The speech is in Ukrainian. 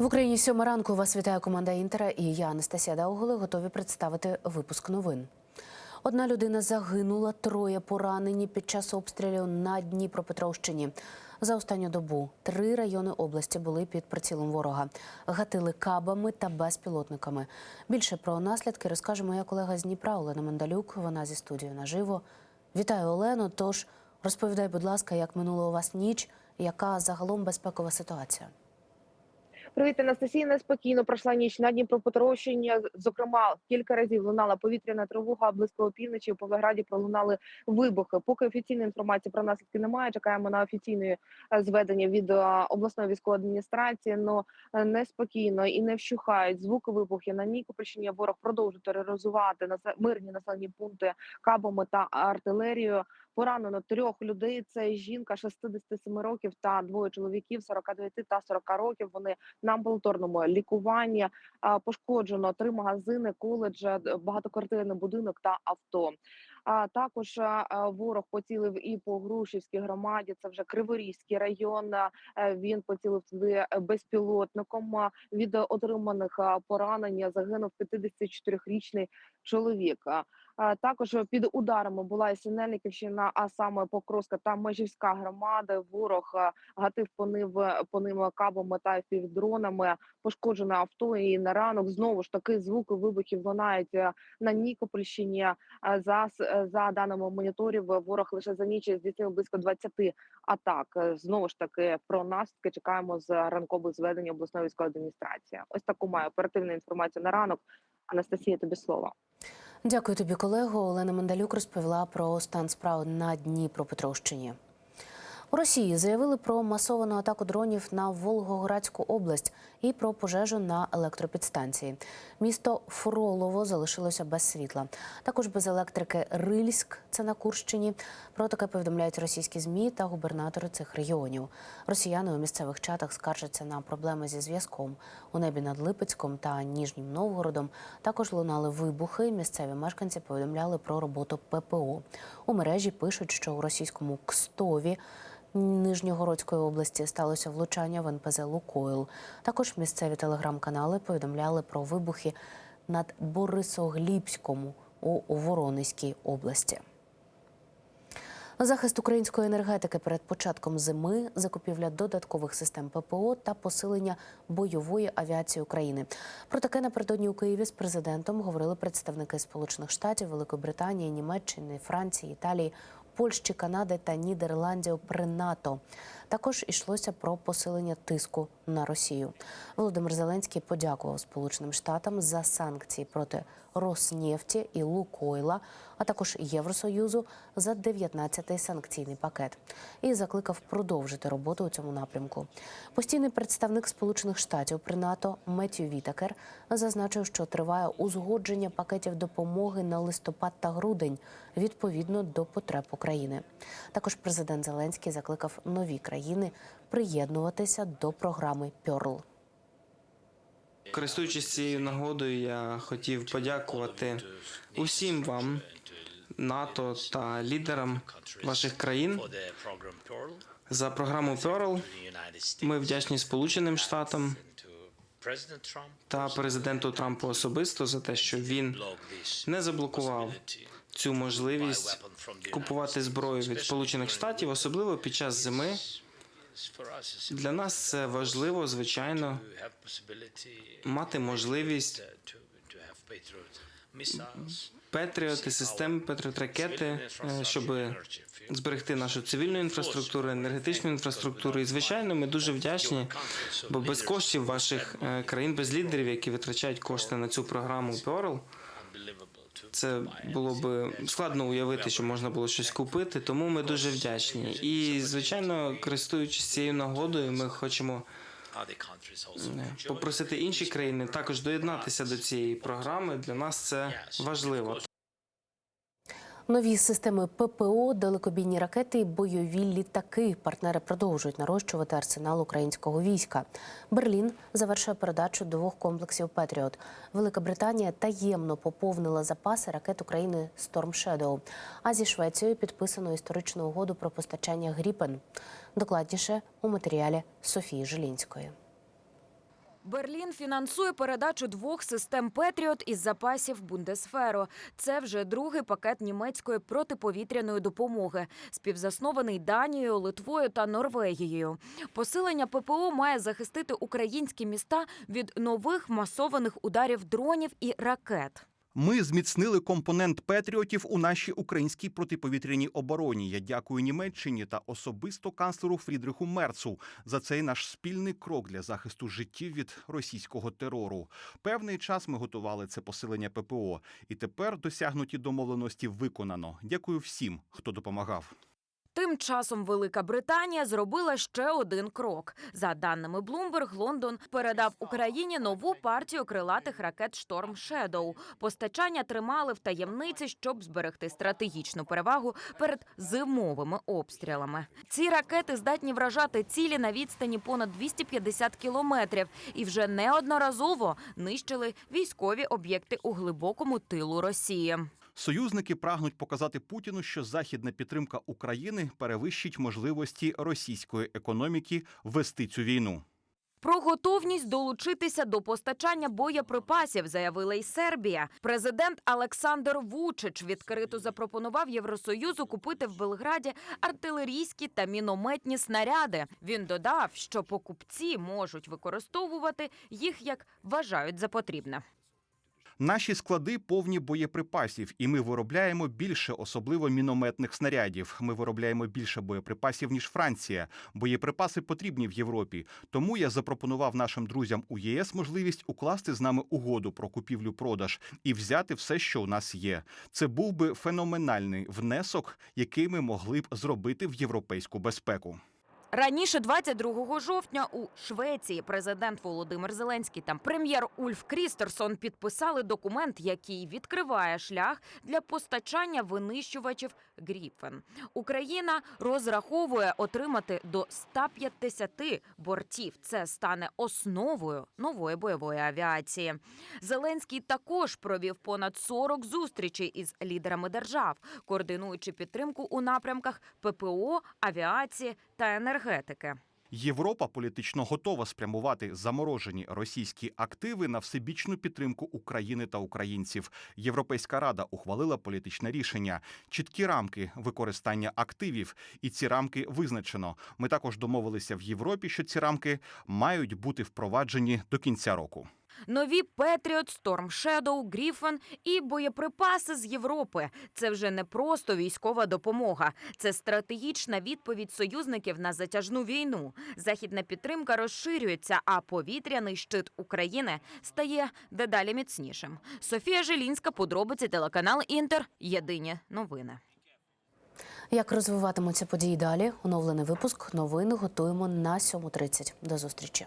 В Україні сьома ранку вас вітає команда Інтера і я, Анастасія Дауголи, готові представити випуск новин. Одна людина загинула, троє поранені під час обстрілів на Дніпропетровщині. За останню добу три райони області були під прицілом ворога. Гатили кабами та безпілотниками. Більше про наслідки розкаже моя колега з Дніпра Олена Мандалюк. Вона зі студією наживо. Вітаю, Олено. Тож розповідай, будь ласка, як минула у вас ніч, яка загалом безпекова ситуація? Привіт, Анастасія. Неспокійно пройшла ніч на Дніпропетровщині. Зокрема, кілька разів лунала повітряна тривога. Близько опівночі у Павлограді пролунали вибухи. Поки офіційної інформації про наслідки немає. Чекаємо на офіційне е, зведення від е, обласної військової адміністрації. Но е, неспокійно і не вщухають звуки вибухів на Нікопольщині. Ворог продовжує тероризувати мирні населені пункти кабами та артилерією. Поранено трьох людей. Це жінка 67 років та двоє чоловіків 49 та 40 років. Вони на амбулаторному лікуванні. Пошкоджено три магазини, коледж, багатоквартирний будинок та авто. А також ворог поцілив і по Грушівській громаді. Це вже Криворізький район. Він поцілив туди безпілотником. Від отриманих а, поранень загинув 54-річний чоловік. А, Також під ударами була і Синельниківщина, а саме Покровська та Межівська громада. Ворог гатив по ним по ним кабами та півдронами. Пошкоджене авто. І на ранок знову ж таки звуки вибухів лунають е, на Нікопольщині. Е, За за даними моніторів, ворог лише за ніч здійснив близько 20 атак. Е, Знову ж таки про наслідки чекаємо з ранкових зведень обласної військової адміністрації. Ось таку маю оперативну інформацію на ранок. Анастасія, тобі слово. Дякую тобі, колего. Олена Мандалюк розповіла про стан справ на Дніпропетровщині. У Росії заявили про масовану атаку дронів на Волгоградську область і про пожежу на електропідстанції. Місто Фролово залишилося без світла. Також без електрики Рильськ, це на Курщині. Про таке повідомляють російські змі та губернатори цих регіонів. Росіяни у місцевих чатах скаржаться на проблеми зі зв'язком. У небі над Липецьком та Ніжнім Новгородом також лунали вибухи. Місцеві мешканці повідомляли про роботу ППО. У мережі пишуть, що у російському Кстові Нижньогородської області сталося влучання в НПЗ Лукойл. Також місцеві телеграм-канали повідомляли про вибухи над Борисоглібському у Воронезькій області. Захист української енергетики перед початком зими, закупівля додаткових систем ППО та посилення бойової авіації України. Про таке напередодні у Києві з президентом говорили представники Сполучених Штатів, Великої Британії, Німеччини, Франції, Італії, Польщі, Канади та Нідерландів при НАТО. Також йшлося про посилення тиску на Росію. Володимир Зеленський подякував Сполученим Штатам за санкції проти Роснефті і Лукойла, а також Євросоюзу за 19-й санкційний пакет і закликав продовжити роботу у цьому напрямку. Постійний представник Сполучених Штатів при НАТО Меттью Вітакер зазначив, що триває узгодження пакетів допомоги на листопад та грудень відповідно до потреб України. Також президент Зеленський закликав нові країни приєднуватися до програми Пьорл. Користуючись цією нагодою, я хотів подякувати усім вам, НАТО та лідерам ваших країн за програму Pearl. Ми вдячні Сполученим Штатам та президенту Трампу особисто за те, що він не заблокував цю можливість купувати зброю від Сполучених Штатів, особливо під час зими. Для нас це важливо, звичайно, мати можливість Петріоти, системи Петріот ракети, е, щоб зберегти нашу цивільну інфраструктуру, енергетичну інфраструктуру. І звичайно, ми дуже вдячні, бо без коштів ваших е, країн, без лідерів, які витрачають кошти на цю програму Pearl, це було б складно уявити, що можна було щось купити. Тому ми дуже вдячні. І звичайно, користуючись цією нагодою, ми хочемо е, попросити інші країни також доєднатися до цієї програми. Для нас це важливо. Нові системи ППО, далекобійні ракети і бойові літаки. Партнери продовжують нарощувати арсенал українського війська. Берлін завершує передачу двох комплексів Петріот. Велика Британія таємно поповнила запаси ракет України Storm Shadow. А зі Швецією підписано історичну угоду про постачання Гріпен. Докладніше у матеріалі Софії Жилінської. Берлін фінансує передачу двох систем Петріот із запасів Бундесферу. Це вже другий пакет німецької протиповітряної допомоги, співзаснований Данією, Литвою та Норвегією. Посилення ППО має захистити українські міста від нових масованих ударів дронів і ракет. Ми зміцнили компонент Петріотів у нашій українській протиповітряній обороні. Я дякую Німеччині та особисто канцлеру Фрідриху Мерцу за цей наш спільний крок для захисту життів від російського терору. Певний час ми готували це посилення ППО, і тепер досягнуті домовленості виконано. Дякую всім, хто допомагав. Тим часом Велика Британія зробила ще один крок. За даними Bloomberg, Лондон передав Україні нову партію крилатих ракет Шторм Шедоу. Постачання тримали в таємниці, щоб зберегти стратегічну перевагу перед зимовими обстрілами. Ці ракети здатні вражати цілі на відстані понад 250 кілометрів і вже неодноразово нищили військові об'єкти у глибокому тилу Росії. Союзники прагнуть показати Путіну, що західна підтримка України перевищить можливості російської економіки вести цю війну. Про готовність долучитися до постачання боєприпасів заявила й Сербія. Президент Олександр Вучич відкрито запропонував Євросоюзу купити в Белграді артилерійські та мінометні снаряди. Він додав, що покупці можуть використовувати їх як вважають за потрібне. Наші склади повні боєприпасів, і ми виробляємо більше, особливо мінометних снарядів. Ми виробляємо більше боєприпасів ніж Франція. Боєприпаси потрібні в Європі. Тому я запропонував нашим друзям у ЄС можливість укласти з нами угоду про купівлю-продаж і взяти все, що у нас є. Це був би феноменальний внесок, який ми могли б зробити в європейську безпеку. Раніше, 22 жовтня, у Швеції президент Володимир Зеленський та прем'єр Ульф Крістерсон підписали документ, який відкриває шлях для постачання винищувачів Гріпфен. Україна розраховує отримати до 150 бортів. Це стане основою нової бойової авіації. Зеленський також провів понад 40 зустрічей із лідерами держав, координуючи підтримку у напрямках ППО, авіації та енергетики. Європа політично готова спрямувати заморожені російські активи на всебічну підтримку України та українців. Європейська рада ухвалила політичне рішення, чіткі рамки використання активів, і ці рамки визначено. Ми також домовилися в Європі, що ці рамки мають бути впроваджені до кінця року. Нові Петріот, Storm Shadow, Гріфен і боєприпаси з Європи. Це вже не просто військова допомога, це стратегічна відповідь союзників на затяжну війну. Західна підтримка розширюється, а повітряний щит України стає дедалі міцнішим. Софія Жилінська, подробиці телеканал Інтер. Єдині новини. Як розвиватимуться події далі? Оновлений випуск новин готуємо на 7.30. До зустрічі.